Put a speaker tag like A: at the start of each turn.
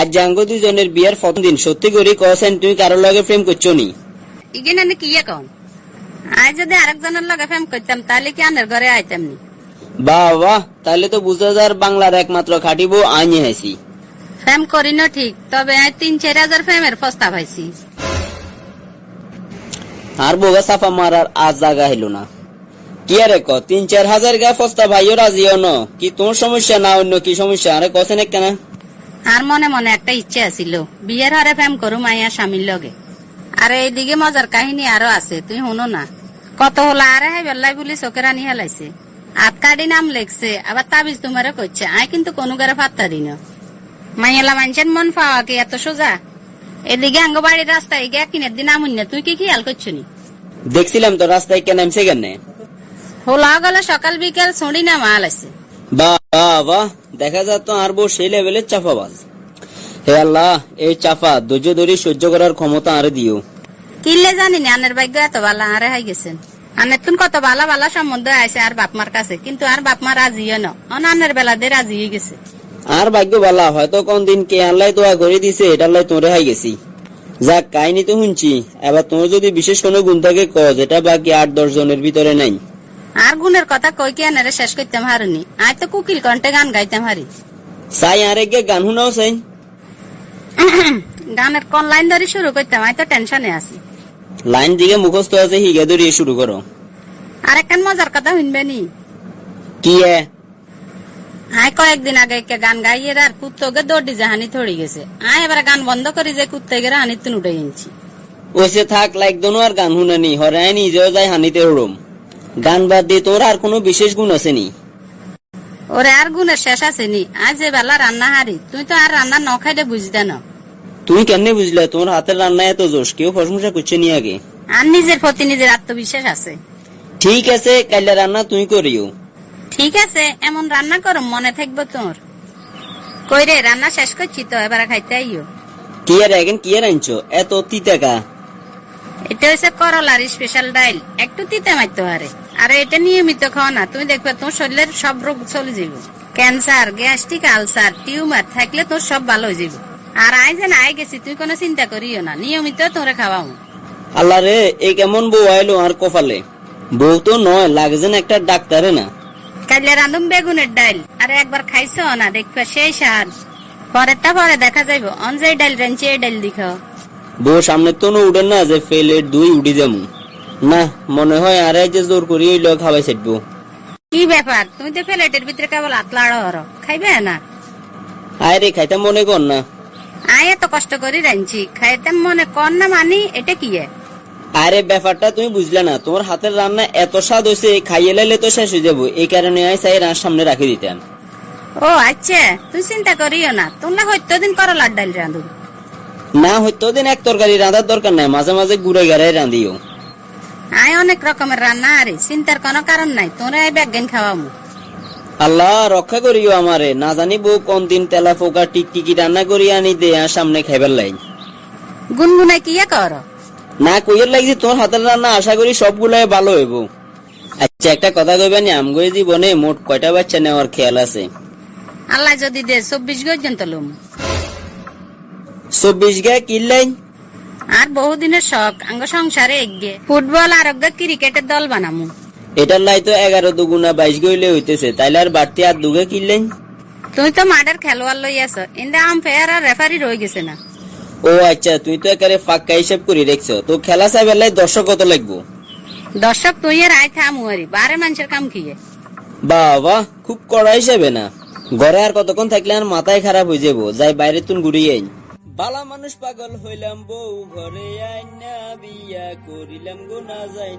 A: আজ জাঙ্গ দুজনের বিয়ের প্রথম দিন। সত্যি করে কছেন তুমি কারোর লগে প্রেম করছ নি?
B: ইগেন কি কন আজ যদি আরেকজনের লগে ফেম করতাম তাহলে কি আনের ঘরে আইতাম নি?
A: বাহ বাহ তাহলে তো বুঝা যার বাংলার একমাত্র খাটিব আইনি হাসি
B: ফেম করি না ঠিক তবে তিন চার হাজার ফেমের প্রস্তাব পাইছি
A: আর বোগা সাফা মারার আজ জাগা হইল না। কি আরে ক তিন চার হাজার গা ফস্তা ভাইও রাজিও ন? কি তোর সমস্যা না অন্য কি সমস্যা? আরে কছেন কেনা
B: আর মনে মনে একটা ইচ্ছে আছিল। বিয়ের হারে ফেম করু মাইয়া স্বামীর লগে। আর এইদিকে মজার কাহিনী আরও আছে তুই শুনো না। কত হলো আরে হাই বেল্লাই বলি চোখের আনি হেলাইছে। আত কাটি নাম লেখছে আবার তাবিজ তোমারে করছে আই কিন্তু কোনো গারে ফাত্তা দিন মাইয়ালা মানুষের মন পাওয়া কি এত সোজা। এদিকে আঙ্গ বাড়ির রাস্তায় গিয়ে কিনের দিন আমুন না তুই কি খেয়াল করছ নি
A: দেখছিলাম তো রাস্তায় কেন নামছে কেন
B: হোলা গেলে সকাল বিকেল ছড়ি না মাল আছে।
A: বাহ বাহ দেখা যাত আর বউ সেই লেভেলের চাপাবাজ হে আল্লাহ এই চাপা ধৈর্য ধরে সহ্য করার ক্ষমতা আর দিও।
B: কিনলে জানি না আনের ভাগ্য এত ভালো আরে হাই গেছেন। আনের তুন কত ভালো ভালো সম্বন্ধ আছে আর বাপমার কাছে কিন্তু আর বাপমা রাজিও ন। অনানের বেলা দিয়ে রাজি হয়ে গেছে।
A: আর ভাগ্য বালা হয়তো কোন দিন কে আল্লাহ দোয়া করে দিছে এটার লাই তোরে হাই গেছি। যাক কাহিনী তো শুনছি এবার তোমার যদি বিশেষ কোনো গুণ থাকে ক যেটা বাকি আট দশ জনের ভিতরে নাই।
B: আর গুণের কথা কই কি আনারে শেষ করতাম হারুনি আয় তো কুকিল কণ্ঠে গান গাইতাম হারি
A: সাই আরে গে গান শুনাও চাই
B: গানের কোন লাইন ধরে শুরু করতাম আয় তো টেনশনে আছি
A: লাইন দিকে মুখস্থ আছে হিগে ধরিয়ে শুরু করো
B: আর একখান মজার কথা শুনবে নি
A: কি এ?
B: আয় কয়েকদিন আগে একটা গান গাইয়ে আর কুত্তকে দৌড়ি জাহানি থড়ি গেছে আয় এবার গান বন্ধ করি যে কুত্তে গেলে হানি তুন উঠে গেছি
A: ওইসে থাক লাইক দোনো আর গান শুনানি হরাই নিজেও যায় হানিতে হরম গান বাদ দিয়ে তোর আর কোনো বিশেষ গুণ আছে নি
B: ওরে আর গুণের শেষ আছে নি আজ যে বেলা রান্না হারি। তুই তো আর রান্না ন খাইলে বুঝতে না।
A: তুমি কেমনে বুঝলে? তোমার হাতের রান্না এত জোশ। কেউ প্রশংসা করছে নি আগে?
B: আর নিজের প্রতি নিজের আত্মবিশ্বাস আছে।
A: ঠিক আছে কাইলে রান্না তুই করিও।
B: ঠিক আছে এমন রান্না করো মনে থাকব তোর। কই রে রান্না শেষ করছি তো এবার খাইতে আইও।
A: কি আর এখন কি আর আনছো? এত তিতাকা
B: এটা হচ্ছে করলার স্পেশাল ডাইল। একটু তিতে মারতে পারে। আর এটা নিয়মিত খাও না। তুমি দেখবে তোর শরীরের সব রোগ চলে যাবে ক্যান্সার গ্যাস্ট্রিক আলসার টিউমার থাকলে তোর সব ভালো হয়ে যাবে আর আই যে আই গেছি তুই কোনো চিন্তা করিও না। নিয়মিত তোরে খাওয়াও
A: আল্লাহ রে এই কেমন বউ আইলো আর কপালে? বউ তো নয় লাগে যেন একটা ডাক্তারে না।
B: কাইলে রাঁধুম বেগুনের ডাইল। আর একবার খাইছো না দেখবে সেই স্বাদ পরেরটা পরে দেখা যাইব। অন যে ডাইল রেঞ্চি এই ডাইল দিখাও
A: বউ সামনে তো উঠেন না যে ফেলের দুই উঠি যাব না মনে হয় আর যে জোর করি ওই লোক খাওয়াই ছাড়বো
B: কি ব্যাপার? তুমি তো প্লেটের ভিতরে কেবল আতলাড়ো হরো। খাইবে না?
A: আয় রে খাইতে মনে কর না।
B: আয় এত কষ্ট করে রাঁধছি। খাইতে মনে কর না মানি এটা কি এ?
A: আরে ব্যাপারটা তুমি বুঝলে না। তোমার হাতের রান্না এত স্বাদ হয়েছে খাইয়ে লাইলে তো শেষ হয়ে যাব। এই কারণে আই চাই রান সামনে রাখি দিতেন।
B: ও আচ্ছা। তুই চিন্তা করিও না। তোমরা হয়তো দিন করলার ডাইল রাঁধু
A: না হয়তো দিন এক তরকারি রাঁধার দরকার নাই মাঝে মাঝে গুড়ে গাড়াই রাঁধিও।
B: আয় অনেক রকমের রান্না আরে চিন্তার কোনো কারণ নাই তোরা এই ব্যাগেন খাওয়ামু।
A: আল্লাহ রক্ষা করিও আমারে না জানি বউ কোন দিন তেলা ফোকা টিকটিকি রান্না করি আনি দে আর সামনে খাইবার লাই
B: গুনগুনাই কি কর?
A: না কইয়ের লাগছে তোর হাতের রান্না আশা করি সবগুলাই ভালো হইব। আচ্ছা একটা কথা কইবেন আমগো জীবনে মোট কয়টা বাচ্চা নেওয়ার খেয়াল আছে?
B: আল্লাহ যদি দে চব্বিশ পর্যন্ত লুম।
A: চব্বিশ গা কিনলাই
B: আর বহুদিনের শখ আঙ্গ সংসারে এগিয়ে ফুটবল আর ক্রিকেটের দল বানামু।
A: এটার লাই তো এগারো দুগুণা বাইশ গইলে হইতেছে তাইলে আর বাড়তি আর দুগে কিনলেন
B: তুই তো মাঠের খেলোয়াড় লই আস ইন্দা আম্পায়ার আর রেফারি রয়ে গেছে না।
A: ও আচ্ছা তুই তো একারে ফাঁকা হিসাব করে রেখছো তো খেলা চাই বেলায় দর্শক কত লাগবো?
B: দর্শক তুই আর আয় থামু আরি বারে মানুষের কাম কি এ?
A: বাবা খুব কড়া হিসাবে না। ঘরে আর কতক্ষণ থাকলে আর মাথায় খারাপ হয়ে যাব যাই বাইরে তুন ঘুরিয়ে আইন বালা মানুষ পাগল হইলাম বউ ঘরে আইন বিয়া করিলাম গো না যাই